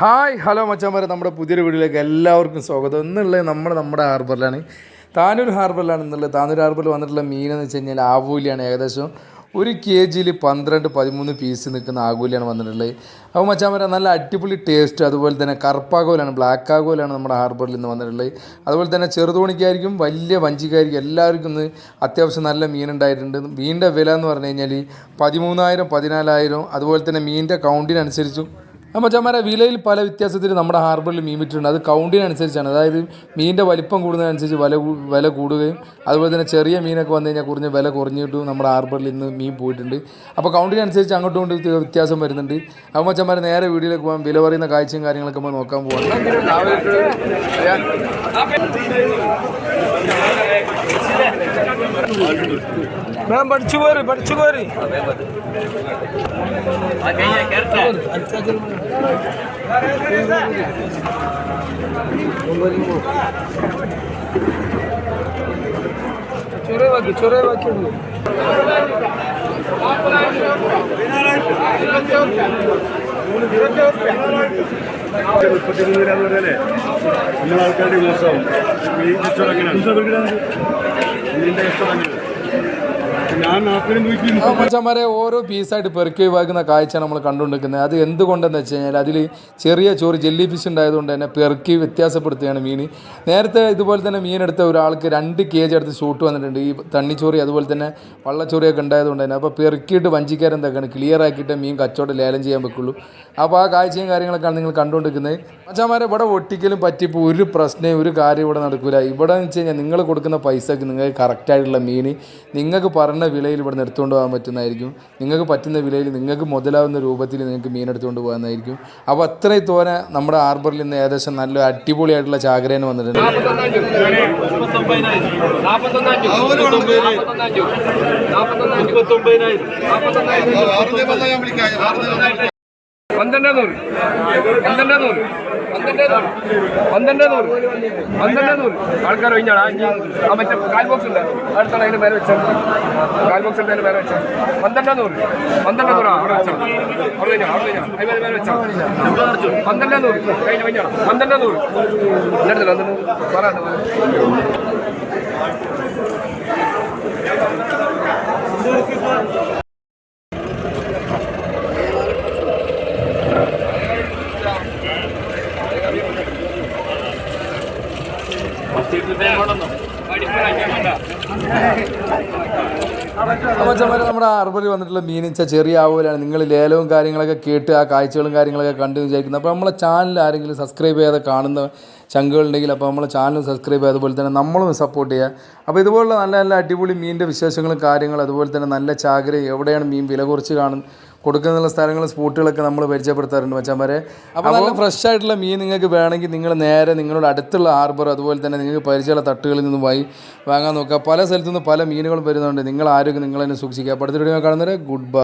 Hi hello മച്ചാമാരെ നമ്മുടെ പുതിയൊരു വീഡിയോയിലേക്ക് എല്ലാവർക്കും സ്വാഗതം. എന്നുള്ളത് നമ്മൾ നമ്മുടെ ഹാർബറിലാണ്. താനൂർ ഹാർബറിലാണ് എന്നുള്ളത് താനൂർ ഹാർബറിൽ വന്നിട്ടുള്ള മീനെന്ന് വെച്ച് കഴിഞ്ഞാൽ ആവൂലിയാണ് ഏകദേശം ഒരു കെ ജിയിൽ പന്ത്രണ്ട് പതിമൂന്ന് പീസ് നിൽക്കുന്ന ആകൂലിയാണ് വന്നിട്ടുള്ളത്. അപ്പോൾ മച്ചാമാരെ നല്ല അടിപൊളി ടേസ്റ്റ് അതുപോലെ തന്നെ കറുപ്പാകോലാണ് ബ്ലാക്ക് ആകോലാണ് നമ്മുടെ ഹാർബറിൽ നിന്ന് വന്നിട്ടുള്ളത്. അതുപോലെ തന്നെ ചെറുതോണിക്കായിരിക്കും വലിയ വഞ്ചിക്കായിരിക്കും. എല്ലാവർക്കും ഇന്ന് അത്യാവശ്യം നല്ല മീനുണ്ടായിട്ടുണ്ട് മീനിന്റെ വില എന്ന് പറഞ്ഞു കഴിഞ്ഞാൽ പതിമൂന്നായിരം പതിനാലായിരം. അതുപോലെ തന്നെ മീനിന്റെ കൗണ്ടിനനുസരിച്ചും അപ്പോൾ ചമ്മര വിലയിൽ പല വ്യത്യാസത്തിൽ നമ്മുടെ ഹാർബറിൽ മീൻ വിറ്റിട്ടുണ്ട്. അത് കൗണ്ടിനനുസരിച്ചാണ്. അതായത് മീനിന്റെ വലിപ്പം കൂടുന്നതനുസരിച്ച് വില വില കൂടുകയും അതുപോലെ തന്നെ ചെറിയ മീനൊക്കെ വന്നു കഴിഞ്ഞാൽ കുറഞ്ഞ വില കുറഞ്ഞിട്ടും നമ്മുടെ ഹാർബറിൽ ഇന്ന് മീൻ പോയിട്ടുണ്ട്. അപ്പോൾ കൗണ്ടിനനുസരിച്ച് അങ്ങോട്ടും ഇങ്ങോട്ടും വ്യത്യ- വ്യത്യാസം വരുന്നുണ്ട്. അപ്പോൾ നേരെ വീഡിയോയിലേക്ക് പോകാൻ വില പറയുന്ന കാഴ്ചയും കാര്യങ്ങളൊക്കെ നമ്മൾ നോക്കാൻ പോകാം மேம் படிச்சு போரு படிச்சு போரு चोरे बाकी चोरे बाकी മുപ്പത്തിമൂന്നിലാന്ന് നമ്മളെ ആൾക്കാരുടെ മോശമാവും ഈ കച്ചവടം എങ്ങനെയാണ് നിന്റെ കച്ചവടം എങ്ങനെയാണ് മച്ചന്മാരെ ഓരോ പീസായിട്ട് പെറുക്കി ഒഴിവാക്കുന്ന കാഴ്ച നമ്മൾ കണ്ടുകൊണ്ടിരിക്കുന്നത്. അത് എന്തുകൊണ്ടെന്ന് വെച്ച് കഴിഞ്ഞാൽ അതിൽ ചെറിയ ചോറ് ജെല്ലി ഫിഷ് ഉണ്ടായതുകൊണ്ട് തന്നെ പെറുക്കി വ്യത്യാസപ്പെടുത്തുകയാണ് മീൻ നേരത്തെ ഇതുപോലെ തന്നെ മീനെടുത്ത ഒരാൾക്ക് രണ്ട് കെ ജി അടുത്ത് ഷൂട്ട് വന്നിട്ടുണ്ട്. ഈ തണ്ണിച്ചോറി അതുപോലെ തന്നെ വള്ളച്ചോറിയൊക്കെ ഉണ്ടായതുകൊണ്ട് തന്നെ. അപ്പോൾ പെറുക്കിയിട്ട് വഞ്ചിക്കാരെന്തൊക്കെയാണ് ക്ലിയർ ആക്കിയിട്ട് മീൻ കച്ചവടം ലേലം ചെയ്യാൻ വെക്കുള്ളൂ. അപ്പോൾ ആ കാഴ്ചയും കാര്യങ്ങളൊക്കെയാണ് നിങ്ങൾ കണ്ടുകൊണ്ടിരിക്കുന്നത്. മച്ചാമാരെ ഇവിടെ ഒട്ടിക്കലും പറ്റിപ്പോൾ ഒരു പ്രശ്നവും ഒരു കാര്യം ഇവിടെ നടക്കില്ല ഇവിടെ എന്ന് വെച്ച് കഴിഞ്ഞാൽ നിങ്ങൾ കൊടുക്കുന്ന പൈസക്ക് നിങ്ങൾക്ക് കറക്റ്റായിട്ടുള്ള മീൻ നിങ്ങൾക്ക് പറഞ്ഞ വിലയിൽ ഇവിടെ എടുത്തുകൊണ്ട് പോകാൻ പറ്റുന്നതായിരിക്കും. നിങ്ങൾക്ക് പറ്റുന്ന വിലയിൽ നിങ്ങൾക്ക് മുതലാവുന്ന രൂപത്തിൽ നിങ്ങൾക്ക് മീൻ എടുത്തുകൊണ്ട് പോകാനായിരിക്കും അപ്പോൾ അത്രയും തോനെ നമ്മുടെ ഹാർബറിൽ നിന്ന് ഏകദേശം നല്ല അടിപൊളിയായിട്ടുള്ള ചാകരേന വന്നിട്ടുണ്ട്. ആൾക്കാർ കഴിഞ്ഞാൽ ആ മറ്റേ കാൽ ബോക്സ് ഉണ്ട്. അടുത്താണ് അതിന് പേര് വെച്ചത് കാൽ ബോക്സ് അതിന് പേര് വെച്ചത് പന്ത്രണ്ട് നൂറ് പന്ത്രണ്ട് നൂറാ അവിടെ വെച്ചാൽ അവിടെ കഴിഞ്ഞാൽ അവിടെ കഴിഞ്ഞാൽ അതിന് പേര് വെച്ചാൽ പന്ത്രണ്ട് നൂറ് കഴിഞ്ഞ കഴിഞ്ഞാണ് പന്ത്രണ്ട് നൂറ് എന്നിട്ടില്ല പന്ത്രണ്ട് പറയാം അപ്പോൾ ചമ്മര നമ്മുടെ ഹാർബറിൽ വന്നിട്ടുള്ള മീൻ വെച്ചാൽ ചെറിയ ആവൂലാണ് നിങ്ങൾ ലേലവും കാര്യങ്ങളൊക്കെ കേട്ട് ആ കാഴ്ചകളും കാര്യങ്ങളൊക്കെ കണ്ടു വിചാരിക്കുന്നത് അപ്പോൾ നമ്മളെ ചാനൽ ആരെങ്കിലും സബ്സ്ക്രൈബ് ചെയ്യാതെ കാണുന്ന ചങ്കുകളുണ്ടെങ്കിൽ അപ്പോൾ നമ്മളെ ചാനൽ സബ്സ്ക്രൈബ് ചെയ്യുക അതുപോലെ തന്നെ നമ്മളും സപ്പോർട്ട് ചെയ്യുക. അപ്പോൾ ഇതുപോലുള്ള നല്ല നല്ല അടിപൊളി മീനിന്റെ വിശേഷങ്ങളും കാര്യങ്ങളും അതുപോലെ തന്നെ നല്ല ചാകര എവിടെയാണ് മീൻ വില കുറച്ച് കാണും കൊടുക്കുന്ന സ്ഥലങ്ങൾ സ്പോട്ടുകളൊക്കെ നമ്മൾ പരിചയപ്പെടുത്താറുണ്ട് മച്ചാമാരെ അപ്പോൾ നല്ല ഫ്രഷ് ആയിട്ടുള്ള മീൻ നിങ്ങൾക്ക് വേണമെങ്കിൽ നിങ്ങൾ നേരെ നിങ്ങളുടെ അടുത്തുള്ള ഹാർബർ അതുപോലെ തന്നെ നിങ്ങൾക്ക് പരിചയമുള്ള തട്ടുകളിൽ നിന്ന് പോയി വാങ്ങാൻ നോക്കുക. പല സ്ഥലത്തു നിന്ന് പല മീനുകളും വരുന്നുണ്ട്. നിങ്ങൾ ആരോഗ്യം നിങ്ങൾ തന്നെ സൂക്ഷിക്കുക. അപ്പോൾ അടുത്ത വീഡിയോ കാണുന്നവരെ ഗുഡ് ബൈ